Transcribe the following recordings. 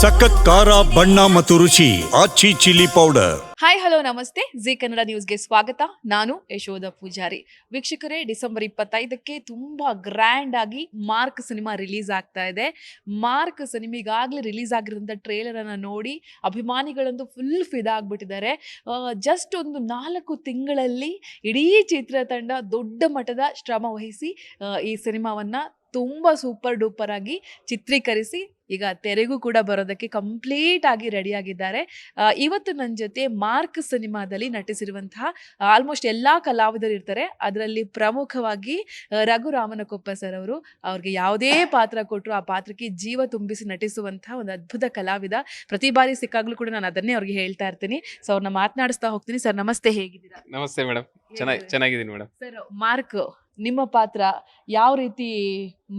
ಸಖತ್ ಖಾರ, ಬಣ್ಣ ಮತ್ತು ರುಚಿ, Aachi chilli powder. Hi hello ನಮಸ್ತೆ. ಜಿ ಕನ್ನಡ ನ್ಯೂಸ್ಗೆ ಸ್ವಾಗತ. ನಾನು ಯಶೋಧ ಪೂಜಾರಿ. ವೀಕ್ಷಕರೇ, ಡಿಸೆಂಬರ್ ಇಪ್ಪತ್ತೈದಕ್ಕೆ ತುಂಬಾ ಗ್ರ್ಯಾಂಡ್ ಆಗಿ ಮಾರ್ಕ್ ಸಿನಿಮಾ ರಿಲೀಸ್ ಆಗ್ತಾ ಇದೆ. ಮಾರ್ಕ್ ಸಿನಿಮೆಗಾಗಲೇ ರಿಲೀಸ್ ಆಗಿರೋಂಥ ಟ್ರೇಲರ್ ಅನ್ನ ನೋಡಿ ಅಭಿಮಾನಿಗಳಂತೂ ಫುಲ್ ಫಿದಾಗ್ಬಿಟ್ಟಿದ್ದಾರೆ ಜಸ್ಟ್ ಒಂದು ನಾಲ್ಕು ತಿಂಗಳಲ್ಲಿ ಇಡೀ ಚಿತ್ರತಂಡ ದೊಡ್ಡ ಮಟ್ಟದ ಶ್ರಮ ವಹಿಸಿ ಈ ಸಿನಿಮಾವನ್ನ ತುಂಬಾ ಸೂಪರ್ ಡೂಪರ್ ಆಗಿ ಚಿತ್ರೀಕರಿಸಿ ಈಗ ತೆರೆಗೂ ಕೂಡ ಬರೋದಕ್ಕೆ ಕಂಪ್ಲೀಟ್ ಆಗಿ ರೆಡಿ ಆಗಿದ್ದಾರೆ. ಆ, ಇವತ್ತು ನನ್ನ ಜೊತೆ ಮಾರ್ಕ್ ಸಿನಿಮಾದಲ್ಲಿ ನಟಿಸಿರುವಂತಹ ಆಲ್ಮೋಸ್ಟ್ ಎಲ್ಲಾ ಕಲಾವಿದರು ಇರ್ತಾರೆ. ಅದರಲ್ಲಿ ಪ್ರಮುಖವಾಗಿ ರಘು ರಾಮನಕೊಪ್ಪ ಸರ್ ಅವರು ಅವ್ರಿಗೆ ಯಾವುದೇ ಪಾತ್ರ ಕೊಟ್ಟರು ಆ ಪಾತ್ರಕ್ಕೆ ಜೀವ ತುಂಬಿಸಿ ನಟಿಸುವಂತಹ ಒಂದು ಅದ್ಭುತ ಕಲಾವಿದ. ಪ್ರತಿ ಬಾರಿ ಸಿಕ್ಕಾಗ್ಲೂ ಕೂಡ ನಾನು ಅದನ್ನೇ ಅವ್ರಿಗೆ ಹೇಳ್ತಾ ಇರ್ತೀನಿ. ಸೊ ಅವ್ರನ್ನ ಮಾತನಾಡಿಸ್ತಾ ಹೋಗ್ತೀನಿ. ಸರ್ ನಮಸ್ತೆ ಹೇಗಿದ್ದೀರಾ? ನಮಸ್ತೆ ಮೇಡಮ್ ಚೆನ್ನಾಗಿ ಚೆನ್ನಾಗಿದ್ದೀನಿ ಮೇಡಮ್ ಸರ್ ಮಾರ್ಕ್ ನಿಮ್ಮ ಪಾತ್ರ ಯಾವ ರೀತಿ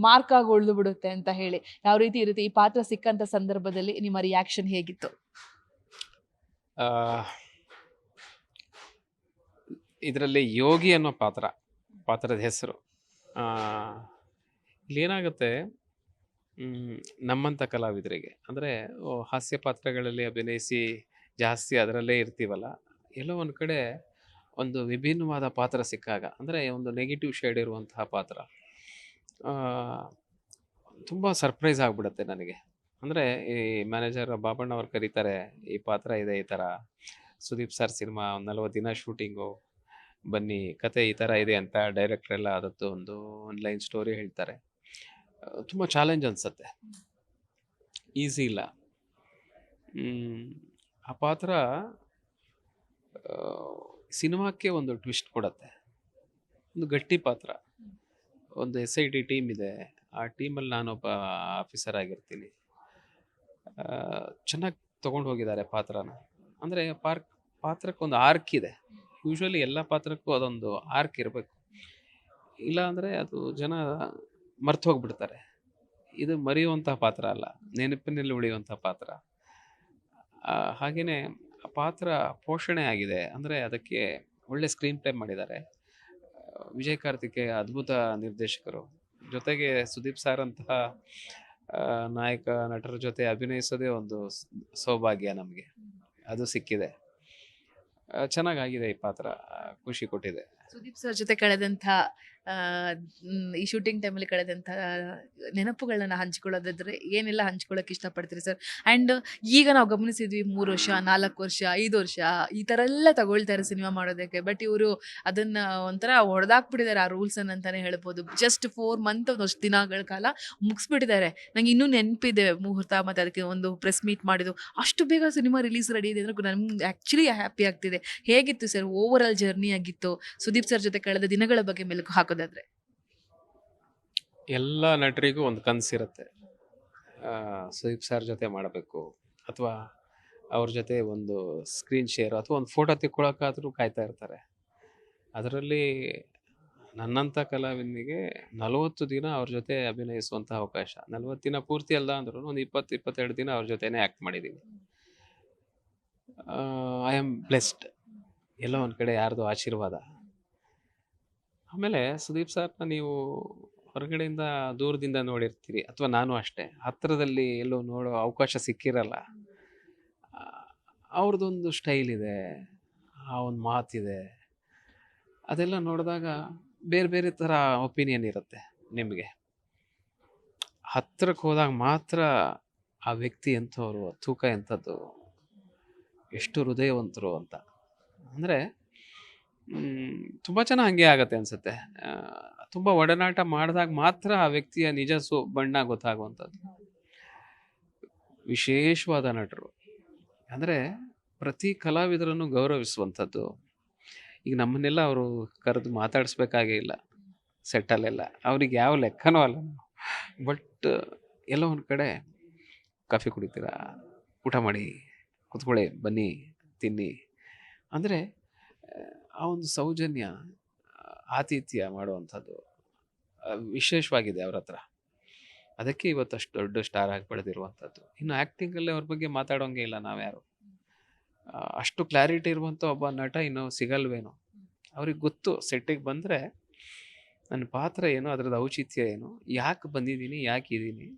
ಮಾರ್ಕ್ ಆಗಿ ಉಳಿದು ಬಿಡುತ್ತೆ ಅಂತ ಹೇಳಿ. ಯಾವ ರೀತಿ ಇರುತ್ತೆ ಈ ಪಾತ್ರ ಸಿಕ್ಕಂತ ಸಂದರ್ಭದಲ್ಲಿ ನಿಮ್ಮ ರಿಯಾಕ್ಷನ್ ಹೇಗಿತ್ತು? ಇದರಲ್ಲಿ ಯೋಗಿ ಅನ್ನೋ ಪಾತ್ರ, ಪಾತ್ರದ ಹೆಸರು. ಇಲ್ಲೇನಾಗುತ್ತೆ ನಮ್ಮಂಥ ಕಲಾವಿದರಿಗೆ, ಅಂದರೆ ಹಾಸ್ಯ ಪಾತ್ರಗಳಲ್ಲಿ ಅಭಿನಯಿಸಿ ಜಾಸ್ತಿ ಅದರಲ್ಲೇ ಇರ್ತೀವಲ್ಲ, ಎಲ್ಲೋ ಒಂದು ಕಡೆ ಒಂದು ವಿಭಿನ್ನವಾದ ಪಾತ್ರ ಸಿಕ್ಕಾಗ, ಅಂದರೆ ಒಂದು ನೆಗೆಟಿವ್ ಶೇಡ್ ಇರುವಂತಹ ಪಾತ್ರ ತುಂಬ ಸರ್ಪ್ರೈಸ್ ಆಗಿಬಿಡುತ್ತೆ ನನಗೆ. ಅಂದರೆ ಈ ಮ್ಯಾನೇಜರ್ ಬಾಬಣ್ಣ ಅವ್ರು ಕರೀತಾರೆ, ಈ ಪಾತ್ರ ಇದೆ ಈ ಥರ ಸುದೀಪ್ ಸರ್ ಸಿನಿಮಾ ಒಂದು ನಲ್ವತ್ತು ದಿನ ಶೂಟಿಂಗು ಬನ್ನಿ, ಕತೆ ಈ ಥರ ಇದೆ ಅಂತ ಡೈರೆಕ್ಟರ್ ಎಲ್ಲ ಅದತ್ತು ಒಂದು ಆನ್ಲೈನ್ ಸ್ಟೋರಿ ಹೇಳ್ತಾರೆ. ತುಂಬ ಚಾಲೆಂಜ್ ಅನಿಸುತ್ತೆ. ಈಸಿ ಇಲ್ಲ. ಆ ಪಾತ್ರ ಸಿನಿಮಾಕ್ಕೆ ಒಂದು ಟ್ವಿಸ್ಟ್ ಕೊಡುತ್ತೆ. ಒಂದು ಗಟ್ಟಿ ಪಾತ್ರ. ಒಂದು ಎಸ್ ಐ ಟಿ ಟೀಮ್ ಇದೆ. ಆ ಟೀಮಲ್ಲಿ ನಾನೊಬ್ಬ ಆಫೀಸರ್ ಆಗಿರ್ತೀನಿ. ಚೆನ್ನಾಗಿ ತೊಗೊಂಡು ಹೋಗಿದ್ದಾರೆ ಪಾತ್ರನ. ಅಂದರೆ ಪಾರ್ಕ್, ಪಾತ್ರಕ್ಕೆ ಒಂದು ಆರ್ಕ್ ಇದೆ. ಯೂಶ್ವಲಿ ಎಲ್ಲ ಪಾತ್ರಕ್ಕೂ ಅದೊಂದು ಆರ್ಕ್ ಇರಬೇಕು. ಇಲ್ಲ ಅಂದರೆ ಅದು ಜನ ಮರ್ತು ಹೋಗ್ಬಿಡ್ತಾರೆ. ಇದು ಮರೆಯುವಂಥ ಪಾತ್ರ ಅಲ್ಲ. ನೆನಪಿನಲ್ಲಿ ಉಳಿಯುವಂಥ ಪಾತ್ರ. ಆ ಪಾತ್ರ ಪೋಷಣೆ ಆಗಿದೆ. ಅಂದರೆ ಅದಕ್ಕೆ ಒಳ್ಳೆ ಸ್ಕ್ರೀನ್ ಪ್ಲೇ ಮಾಡಿದ್ದಾರೆ. ವಿಜಯ್ ಕಾರ್ತಿಕೆ ಅದ್ಭುತ ನಿರ್ದೇಶಕರು. ಜೊತೆಗೆ ಸುದೀಪ್ ಸರ್ ಅಂತಹ ನಾಯಕ, ನಟರ ಜೊತೆ ಅಭಿನಯಿಸೋದೇ ಒಂದು ಸೌಭಾಗ್ಯ ನಮಗೆ. ಅದು ಸಿಕ್ಕಿದೆ. ಚೆನ್ನಾಗಾಗಿದೆ ಈ ಪಾತ್ರ. ಖುಷಿ ಕೊಟ್ಟಿದೆ. ಸುದೀಪ್ ಸರ್ ಜೊತೆ ಕಳೆದಂಥ ಈ ಶೂಟಿಂಗ್ ಟೈಮಲ್ಲಿ ಕಳೆದಂಥ ನೆನಪುಗಳನ್ನ ಹಂಚ್ಕೊಳ್ಳೋದಾದ್ರೆ ಏನೆಲ್ಲ ಹಂಚ್ಕೊಳ್ಳೋಕೆ ಇಷ್ಟಪಡ್ತೀರಿ ಸರ್ ಆ್ಯಂಡ್ ಈಗ ನಾವು ಗಮನಿಸಿದ್ವಿ ಮೂರು ವರ್ಷ, ನಾಲ್ಕು ವರ್ಷ, ಐದು ವರ್ಷ, ಈ ಥರ ಎಲ್ಲ ತಗೊಳ್ತಾರೆ ಸಿನಿಮಾ ಮಾಡೋದಕ್ಕೆ. ಬಟ್ ಇವರು ಅದನ್ನು ಒಂಥರ ಹೊಡೆದಾಕ್ಬಿಟ್ಟಿದ್ದಾರೆ ಆ ರೂಲ್ಸನ್ನು ಅಂತಲೇ ಹೇಳ್ಬೋದು. ಜಸ್ಟ್ ಫೋರ್ ಮಂತ್ ಒಂದಷ್ಟು ದಿನಗಳ ಕಾಲ ಮುಗಿಸ್ಬಿಟ್ಟಿದ್ದಾರೆ. ನಂಗೆ ಇನ್ನೂ ನೆನಪಿದೆ ಮುಹೂರ್ತ ಮತ್ತು ಅದಕ್ಕೆ ಒಂದು ಪ್ರೆಸ್ ಮೀಟ್ ಮಾಡಿದ್ದು. ಅಷ್ಟು ಬೇಗ ಸಿನಿಮಾ ರಿಲೀಸ್ ರೆಡಿ ಇದೆ ಅಂದ್ರೆ ನಮ್ಗೆ ಆ್ಯಕ್ಚುಲಿ ಹ್ಯಾಪಿ ಆಗ್ತಿದೆ. ಹೇಗಿತ್ತು ಸರ್ ಓವರ್ ಆಲ್ ಜರ್ನಿ ಆಗಿತ್ತು. ಸುದೀಪ್ ಸರ್ ಜೊತೆ ಕಳೆದ ದಿನಗಳ ಬಗ್ಗೆ ಮೆಲುಕು ಹಾಕೋದಾದ್ರೆ? ಎಲ್ಲ ನಟರಿಗೂ ಒಂದು ಕನಸಿರುತ್ತೆ. ಸುದೀಪ್ ಸರ್ ಜೊತೆ ಮಾಡಬೇಕು. ಅಥವಾ ಅವ್ರ ಜೊತೆ ಒಂದು ಸ್ಕ್ರೀನ್ ಶೇರ್ ಅಥವಾ ಒಂದು ಫೋಟೋ ತೆಕ್ಕೊಳಕ್ಕಾದ್ರೂ ಕಾಯ್ತಾ ಇರ್ತಾರೆ. ಅದರಲ್ಲಿ ನನ್ನಂಥ ಕಲಾವಿದನಿಗೆ ನಲವತ್ತು ದಿನ ಅವ್ರ ಜೊತೆ ಅಭಿನಯಿಸುವಂಥ ಅವಕಾಶ. ನಲವತ್ತು ದಿನ ಪೂರ್ತಿ ಅಲ್ಲ ಅಂದ್ರೂ ಒಂದು ಇಪ್ಪತ್ತು, ಇಪ್ಪತ್ತೆರಡು ದಿನ ಅವ್ರ ಜೊತೆನೇ ಆ್ಯಕ್ಟ್ ಮಾಡಿದ್ದೀನಿ ಐ ಆಮ್ ಬ್ಲೆಸ್ಡ್ ಎಲ್ಲೋ ಒಂದು ಕಡೆ ಯಾರ್ದು ಆಶೀರ್ವಾದ. ಆಮೇಲೆ ಸುದೀಪ್ ಸರ್ನ ನೀವು ಹೊರಗಡೆಯಿಂದ ದೂರದಿಂದ ನೋಡಿರ್ತೀರಿ, ಅಥವಾ ನಾನು ಅಷ್ಟೇ ಹತ್ತಿರದಲ್ಲಿ ಎಲ್ಲೋ ನೋಡೋ ಅವಕಾಶ ಸಿಕ್ಕಿರಲ್ಲ ಅವ್ರದ್ದೊಂದು ಸ್ಟೈಲ್ ಇದೆ, ಆ ಒಂದು ಮಾತಿದೆ, ಅದೆಲ್ಲ ನೋಡಿದಾಗ ಬೇರೆ ಬೇರೆ ಥರ ಒಪಿನಿಯನ್ ಇರುತ್ತೆ ನಿಮಗೆ. ಹತ್ತಿರಕ್ಕೆ ಹೋದಾಗ ಮಾತ್ರ ಆ ವ್ಯಕ್ತಿ ಎಂಥವ್ರು ತೂಕ ಎಂಥದ್ದು, ಎಷ್ಟು ಹೃದಯವಂತರು ಅಂತ. ಅಂದರೆ ತುಂಬ ಜನ ಹಂಗೆ ಆಗತ್ತೆ ಅನ್ಸುತ್ತೆ. ತುಂಬ ಒಡನಾಟ ಮಾಡಿದಾಗ ಮಾತ್ರ ಆ ವ್ಯಕ್ತಿಯ ನಿಜ ಸು, ಬಣ್ಣ ಗೊತ್ತಾಗುವಂಥದ್ದು. ವಿಶೇಷವಾದ ನಟರು. ಅಂದರೆ ಪ್ರತಿ ಕಲಾವಿದರನ್ನು ಗೌರವಿಸುವಂಥದ್ದು. ಈಗ ನಮ್ಮನ್ನೆಲ್ಲ ಅವರು ಕರೆದು ಮಾತಾಡಿಸ್ಬೇಕಾಗೇ ಇಲ್ಲ. ಸೆಟ್ಟಲ್ಲೆಲ್ಲ. ಅವ್ರಿಗೆ ಯಾವ ಲೆಕ್ಕನೂ ಅಲ್ಲ ಬಟ್ ಎಲ್ಲ ಒಂದು ಕಡೆ ಕಾಫಿ ಕುಡಿತೀರಾ, ಊಟ ಮಾಡಿ ಕುತ್ಕೊಳ್ಳಿ, ಬನ್ನಿ, ತಿನ್ನಿ. ಅಂದರೆ ಆ ಒಂದು ಸೌಜನ್ಯ ಆತಿಥ್ಯ ಮಾಡುವಂಥದ್ದು ವಿಶೇಷವಾಗಿದೆ ಅವ್ರ ಹತ್ರ. ಅದಕ್ಕೆ ಇವತ್ತು ಅಷ್ಟು ದೊಡ್ಡ ಸ್ಟಾರ್ ಆಗಿ ಬೆಳೆದಿರುವಂಥದ್ದು ಇನ್ನು ಆ್ಯಕ್ಟಿಂಗಲ್ಲೇ ಅವ್ರ ಬಗ್ಗೆ ಮಾತಾಡೋಂಗೆ ಇಲ್ಲ ನಾವ್ಯಾರು. ಅಷ್ಟು ಕ್ಲಾರಿಟಿ ಇರುವಂಥ ಒಬ್ಬ ನಟ ಇನ್ನು ಸಿಗಲ್ವೇನೋ. ಅವ್ರಿಗೆ ಗೊತ್ತು ಸೆಟ್ಟಿಗೆ ಬಂದರೆ, ನನ್ನ ಪಾತ್ರ ಏನು, ಅದರದ್ದು ಔಚಿತ್ಯ ಏನು, ಯಾಕೆ ಬಂದಿದ್ದೀನಿ, ಯಾಕೆ ಇದ್ದೀನಿ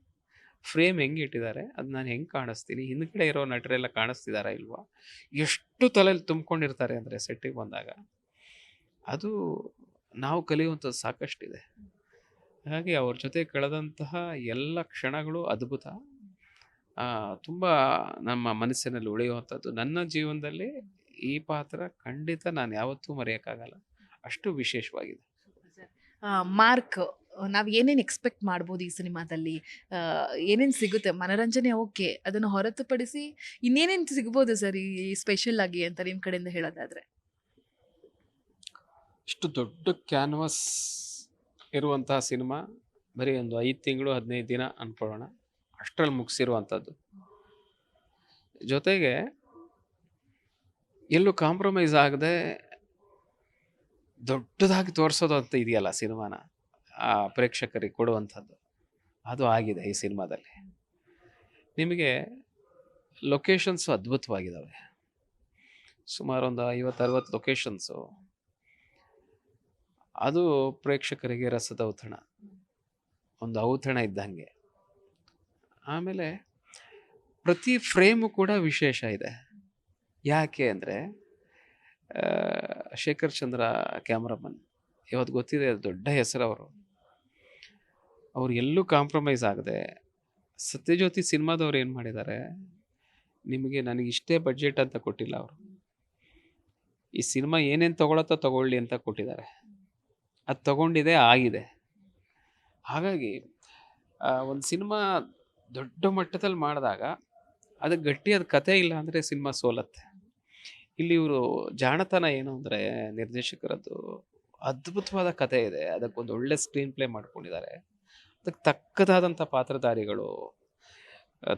ಫ್ರೇಮ್ ಹೆಂಗೆ ಇಟ್ಟಿದ್ದಾರೆ, ಅದು ನಾನು ಹೆಂಗೆ ಕಾಣಿಸ್ತೀನಿ ಹಿಂದ್ಗಡೆ ಇರೋ ನಟರೆಲ್ಲ ಕಾಣಿಸ್ತಿದಾರಾ ಇಲ್ವಾ? ಎಷ್ಟು ತಲೆಯಲ್ಲಿ ತುಂಬ್ಕೊಂಡಿರ್ತಾರೆ ಅಂದರೆ ಸೆಟ್ಟಿಗೆ ಬಂದಾಗ. ಅದು ನಾವು ಕಲಿಯುವಂಥದ್ದು ಸಾಕಷ್ಟಿದೆ. ಹಾಗಾಗಿ ಅವ್ರ ಜೊತೆ ಕಳೆದಂತಹ ಎಲ್ಲ ಕ್ಷಣಗಳು ಅದ್ಭುತ. ತುಂಬ ನಮ್ಮ ಮನಸ್ಸಿನಲ್ಲಿ ಉಳಿಯುವಂಥದ್ದು. ನನ್ನ ಜೀವನದಲ್ಲಿ ಈ ಪಾತ್ರ ಖಂಡಿತ ನಾನು ಯಾವತ್ತೂ ಮರೆಯೋಕ್ಕಾಗಲ್ಲ. ಅಷ್ಟು ವಿಶೇಷವಾಗಿದೆ. ಮಾರ್ಕ್ ನಾವು ಏನೇನು ಎಕ್ಸ್ಪೆಕ್ಟ್ ಮಾಡ್ಬೋದು ಈ ಸಿನಿಮಾದಲ್ಲಿ? ಏನೇನು ಸಿಗುತ್ತೆ? ಮನೋರಂಜನೆ ಓಕೆ. ಅದನ್ನು ಹೊರತುಪಡಿಸಿ ಇನ್ನೇನೇನು ಸಿಗ್ಬೋದು ಸರ್ ಈ ಸ್ಪೆಷಲ್ ಆಗಿ ಅಂತ ನಿಮ್ಮ ಕಡೆಯಿಂದ ಹೇಳೋದಾದ್ರೆ? ಇಷ್ಟು ದೊಡ್ಡ ಕ್ಯಾನ್ವಾಸ್ ಇರುವಂತಹ ಸಿನಿಮಾ, ಬರೀ ಒಂದು ಐದು ತಿಂಗಳು, ಹದಿನೈದು ದಿನ ಅನ್ಕೊಳ್ಳೋಣ. ಅಷ್ಟರಲ್ಲಿ ಮುಗಿಸಿರುವಂಥದ್ದು. ಜೊತೆಗೆ ಎಲ್ಲೂ ಕಾಂಪ್ರಮೈಸ್ ಆಗದೆ ದೊಡ್ಡದಾಗಿ ತೋರಿಸೋದು ಅಂತ ಇದೆಯಲ್ಲ ಸಿನಿಮಾನ? ಆ ಪ್ರೇಕ್ಷಕರಿಗೆ ಕೊಡುವಂಥದ್ದು. ಅದು ಆಗಿದೆ ಈ ಸಿನಿಮಾದಲ್ಲಿ. ನಿಮಗೆ ಲೊಕೇಶನ್ಸು ಅದ್ಭುತವಾಗಿದ್ದಾವೆ. ಸುಮಾರು ಒಂದು ಐವತ್ತು ಅರವತ್ತು ಲೊಕೇಶನ್ಸು ಅದು ಪ್ರೇಕ್ಷಕರಿಗೆ ರಸದ ಔತಣ. ಒಂದು ಔತಣ ಇದ್ದಂಗೆ. ಆಮೇಲೆ ಪ್ರತಿ ಫ್ರೇಮು ಕೂಡ ವಿಶೇಷ ಇದೆ. ಯಾಕೆ ಅಂದರೆ ಶೇಖರ್ ಚಂದ್ರ ಕ್ಯಾಮ್ರಾಮನ್, ಇವತ್ತು ಗೊತ್ತಿದೆ, ದೊಡ್ಡ ಹೆಸರು ಅವರು ಎಲ್ಲೂ ಕಾಂಪ್ರಮೈಸ್ ಆಗದೆ ಸತ್ಯಜ್ಯೋತಿ ಸಿನಿಮಾದವ್ರು ಏನು ಮಾಡಿದ್ದಾರೆ ನಿಮಗೆ ನನಗೆ ಇಷ್ಟೇ ಬಡ್ಜೆಟ್ ಅಂತ ಕೊಟ್ಟಿಲ್ಲ ಅವರು. ಈ ಸಿನಿಮಾ ಏನೇನು ತಗೊಳತ್ತೋ ತಗೊಳ್ಳಿ ಅಂತ ಕೊಟ್ಟಿದ್ದಾರೆ ಅದು ತಗೊಂಡಿದೆ, ಆಗಿದೆ. ಹಾಗಾಗಿ ಒಂದು ಸಿನಿಮಾ ದೊಡ್ಡ ಮಟ್ಟದಲ್ಲಿ ಮಾಡಿದಾಗ ಅದಕ್ಕೆ ಗಟ್ಟಿಯಾದ ಕತೆ ಇಲ್ಲ ಅಂದರೆ ಸಿನಿಮಾ ಸೋಲತ್ತೆ. ಇಲ್ಲಿ ಇವರು ಜಾಣತನ ಏನು ಅಂದರೆ ನಿರ್ದೇಶಕರದ್ದು ಅದ್ಭುತವಾದ ಕತೆ ಇದೆ. ಅದಕ್ಕೊಂದು ಒಳ್ಳೆ ಸ್ಕ್ರೀನ್ ಪ್ಲೇ ಮಾಡ್ಕೊಂಡಿದ್ದಾರೆ ಅದಕ್ಕೆ ತಕ್ಕದಾದಂಥ ಪಾತ್ರಧಾರಿಗಳು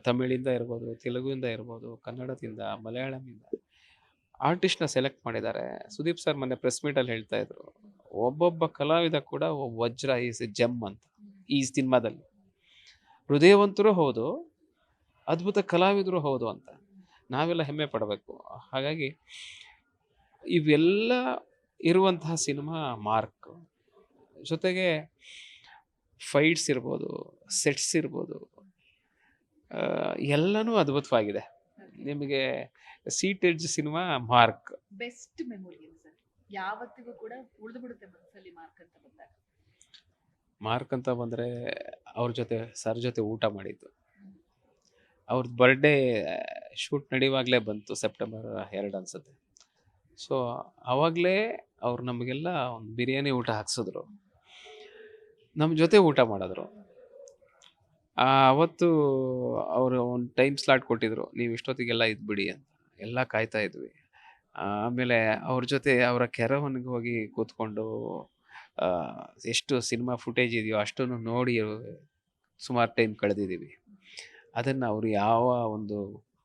ತಮಿಳಿಂದ ಇರ್ಬೋದು, ತೆಲುಗುವಿಂದ ಇರ್ಬೋದು, ಕನ್ನಡದಿಂದ ಮಲಯಾಳಮಿಂದ ಆರ್ಟಿಸ್ಟ್ನ ಸೆಲೆಕ್ಟ್ ಮಾಡಿದ್ದಾರೆ. ಸುದೀಪ್ ಸರ್ ಮೊನ್ನೆ ಪ್ರೆಸ್ ಮೀಟಲ್ಲಿ ಹೇಳ್ತಾ ಇದ್ರು, ಒಬ್ಬೊಬ್ಬ ಕಲಾವಿದ ಕೂಡ ವಜ್ರ ಈಸ್ ಜಮ್ ಅಂತ, ಈ ಸಿನಿಮಾದಲ್ಲಿ. ಹೃದಯವಂತರು ಹೌದು, ಅದ್ಭುತ ಕಲಾವಿದರು ಹೌದು ಅಂತ. ನಾವೆಲ್ಲ ಹೆಮ್ಮೆ ಪಡಬೇಕು. ಹಾಗಾಗಿ, ಇವೆಲ್ಲ ಇರುವಂತಹ ಸಿನಿಮಾ ಮಾರ್ಕ್. ಜೊತೆಗೆ ಫೈಟ್ಸ್ ಇರ್ಬೋದು ಸೆಟ್ಸ್ ಇರ್ಬೋದು ಎಲ್ಲನೂ ಅದ್ಭುತವಾಗಿದೆ. ನಿಮಗೆ seat edge cinema Mark best memory sir? ಯಾವತ್ತಿಗೂ ಕೂಡ ಉಳಿದು ಬಿಡುತ್ತೆ ಮನಸ್ಸಲ್ಲಿ ಮಾರ್ಕ್ ಅಂತ ಬಂದಾಗ. ಮಾರ್ಕ್ ಅಂತ ಬಂದರೆ ಅವ್ರ ಜೊತೆ ಸರ್ ಜೊತೆ ಊಟ ಮಾಡಿದ್ದು. ಅವ್ರದ್ದು ಬರ್ಡೇ ಶೂಟ್ ನಡೆಯುವಾಗಲೇ ಬಂತು ಸೆಪ್ಟೆಂಬರ್ ಎರಡು ಅನ್ಸುತ್ತೆ. ಸೊ ಆವಾಗಲೇ ಅವ್ರು ನಮಗೆಲ್ಲ ಒಂದು ಬಿರಿಯಾನಿ ಊಟ ಹಾಕ್ಸಿದ್ರು. ನಮ್ಮ ಜೊತೆ ಊಟ ಮಾಡಿದ್ರು. ಅವತ್ತು ಅವರು ಒಂದು ಟೈಮ್ ಸ್ಲಾಟ್ ಕೊಟ್ಟಿದ್ರು. ನೀವು ಇಷ್ಟೊತ್ತಿಗೆಲ್ಲ ಇದ್ಬಿಡಿ ಅಂತ. ಎಲ್ಲ ಕಾಯ್ತಾ ಇದ್ವಿ. ಆಮೇಲೆ ಅವ್ರ ಜೊತೆ ಅವರ ಕೆರವನಿಗೆ ಹೋಗಿ ಕೂತ್ಕೊಂಡು ಎಷ್ಟು ಸಿನಿಮಾ ಫುಟೇಜ್ ಇದೆಯೋ ಅಷ್ಟನ್ನು ನೋಡಿ ಸುಮಾರು ಟೈಮ್ ಕಳೆದಿದ್ದೀವಿ. ಅದನ್ನು ಅವರು ಯಾವ ಒಂದು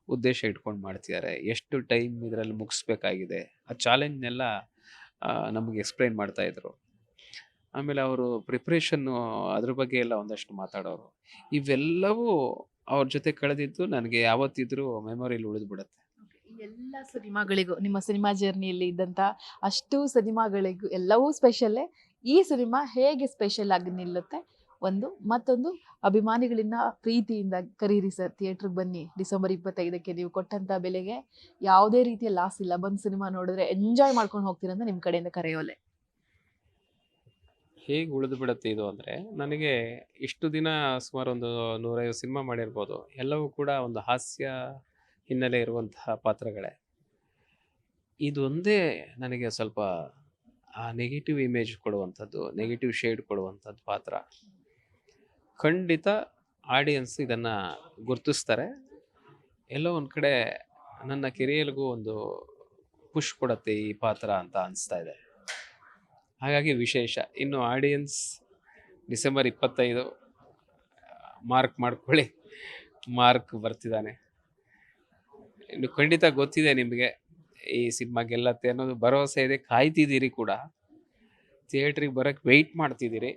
ಉದ್ದೇಶ ಇಟ್ಕೊಂಡು ಮಾಡ್ತಿದ್ದಾರೆ, ಎಷ್ಟು ಟೈಮ್ ಇದರಲ್ಲಿ ಮುಗಿಸ್ಬೇಕಾಗಿದೆ, ಆ ಚಾಲೆಂಜ್ನೆಲ್ಲ ನಮಗೆ ಎಕ್ಸ್ಪ್ಲೈನ್ ಮಾಡ್ತಾ ಇದ್ರು. ಆಮೇಲೆ ಅವರು ಪ್ರಿಪ್ರೇಷನ್ನು ಅದ್ರ ಬಗ್ಗೆ ಎಲ್ಲ ಒಂದಷ್ಟು ಮಾತಾಡೋರು. ಇವೆಲ್ಲವೂ ಅವ್ರ ಜೊತೆ ಕಳೆದಿದ್ದು ನನಗೆ ಯಾವತ್ತಿದ್ರೂ ಮೆಮೊರಿಲಿ ಉಳಿದ್ಬಿಡತ್ತೆ. ಈ ಎಲ್ಲ ಸಿನಿಮಾಗಳಿಗೂ, ನಿಮ್ಮ ಸಿನಿಮಾ ಜರ್ನಿಯಲ್ಲಿ ಇದ್ದಂತ ಅಷ್ಟು ಸಿನಿಮಾಗಳಿಗೂ ಎಲ್ಲವೂ ಸ್ಪೆಷಲ್ಲೇ ಈ ಸಿನಿಮಾ ಹೇಗೆ ಸ್ಪೆಷಲ್ ಆಗಿ ನಿಲ್ಲುತ್ತೆ? ಒಂದು, ಮತ್ತೊಂದು ಅಭಿಮಾನಿಗಳಿಂದ ಪ್ರೀತಿಯಿಂದ ಕರೀರಿ ಸರ್ ಥಿಯೇಟ್ರಿಗೆ ಬನ್ನಿ. ಡಿಸೆಂಬರ್ ಇಪ್ಪತ್ತೈದಕ್ಕೆ ನೀವು ಕೊಟ್ಟಂತ ಬೆಲೆಗೆ ಯಾವುದೇ ರೀತಿಯ ಲಾಸ್ ಇಲ್ಲ. ಬಂದು ಸಿನಿಮಾ ನೋಡಿದ್ರೆ ಎಂಜಾಯ್ ಮಾಡ್ಕೊಂಡು ಹೋಗ್ತೀರಂತ ನಿಮ್ಮ ಕಡೆಯಿಂದ ಕರೆಯೋಲೆ. ಹೇಗೆ ಉಳಿದು ಬಿಡುತ್ತೆ ಇದು ಅಂದರೆ, ನನಗೆ ಇಷ್ಟು ದಿನ ಸುಮಾರು ಒಂದು ನೂರೈವತ್ತು ಸಿನಿಮಾ ಮಾಡಿರ್ಬೋದು. ಎಲ್ಲವೂ ಕೂಡ ಒಂದು ಹಾಸ್ಯ ಹಿನ್ನೆಲೆ ಇರುವಂತಹ ಪಾತ್ರಗಳೇ. ಇದೊಂದೇ ನನಗೆ ಸ್ವಲ್ಪ, ಆ ನೆಗೆಟಿವ್ ಇಮೇಜ್ ಕೊಡುವಂಥದ್ದು ನೆಗೆಟಿವ್ ಶೇಡ್ ಕೊಡುವಂಥದ್ದು ಪಾತ್ರ. ಖಂಡಿತ ಆಡಿಯನ್ಸ್ ಇದನ್ನು ಗುರುತಿಸ್ತಾರೆ. ಎಲ್ಲೋ ಒಂದು ಕಡೆ ನನ್ನ ಕೆರಿಯರ್ಗೂ ಒಂದು ಪುಷ್ ಕೊಡುತ್ತೆ ಈ ಪಾತ್ರ ಅಂತ ಅನಿಸ್ತಾ ಇದೆ. ಹಾಗಾಗಿ ವಿಶೇಷ. ಇನ್ನು ಆಡಿಯನ್ಸ್ ಡಿಸೆಂಬರ್ ಇಪ್ಪತ್ತೈದು ಮಾರ್ಕ್ ಮಾಡ್ಕೊಳ್ಳಿ. ಮಾರ್ಕ್ ಬರ್ತಿದ್ದಾನೆ. ಇನ್ನು ಖಂಡಿತ ಗೊತ್ತಿದೆ ನಿಮಗೆ, ಈ ಸಿನಿಮಾ ಗೆಲ್ಲತ್ತೆ ಅನ್ನೋದು ಭರವಸೆ ಇದೆ. ಕಾಯ್ತಿದ್ದೀರಿ ಕೂಡ. ಥಿಯೇಟ್ರಿಗೆ ಬರೋಕ್ಕೆ ವೆಯ್ಟ್ ಮಾಡ್ತಿದ್ದೀರಿ.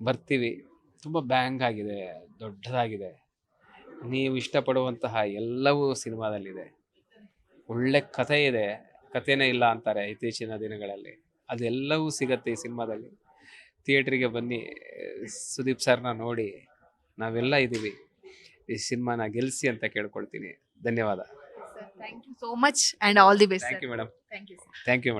ಬರ್ತೀವಿ. ತುಂಬ ಬ್ಯಾಂಗ್ ಆಗಿದೆ, ದೊಡ್ಡದಾಗಿದೆ. ನೀವು ಇಷ್ಟಪಡುವಂತಹ ಎಲ್ಲವೂ ಸಿನಿಮಾದಲ್ಲಿದೆ. ಒಳ್ಳೆ ಕಥೆ ಇದೆ. ಕಥೆನೇ ಇಲ್ಲ ಅಂತಾರೆ ಇತ್ತೀಚಿನ ದಿನಗಳಲ್ಲಿ. ಅದೆಲ್ಲವೂ ಸಿಗತ್ತೆ ಈ ಸಿನಿಮಾದಲ್ಲಿ. ಥಿಯೇಟ್ರಿಗೆ ಬನ್ನಿ ಸುದೀಪ್ ಸರ್ನ ನೋಡಿ ನಾವೆಲ್ಲ ಇದ್ದೀವಿ. ಈ ಸಿನಿಮಾನ ಗೆಲ್ಲಿಸಿ ಅಂತ ಕೇಳ್ಕೊಳ್ತೀನಿ. ಧನ್ಯವಾದ. Thank you so much and all the best thank you madam thank you thank you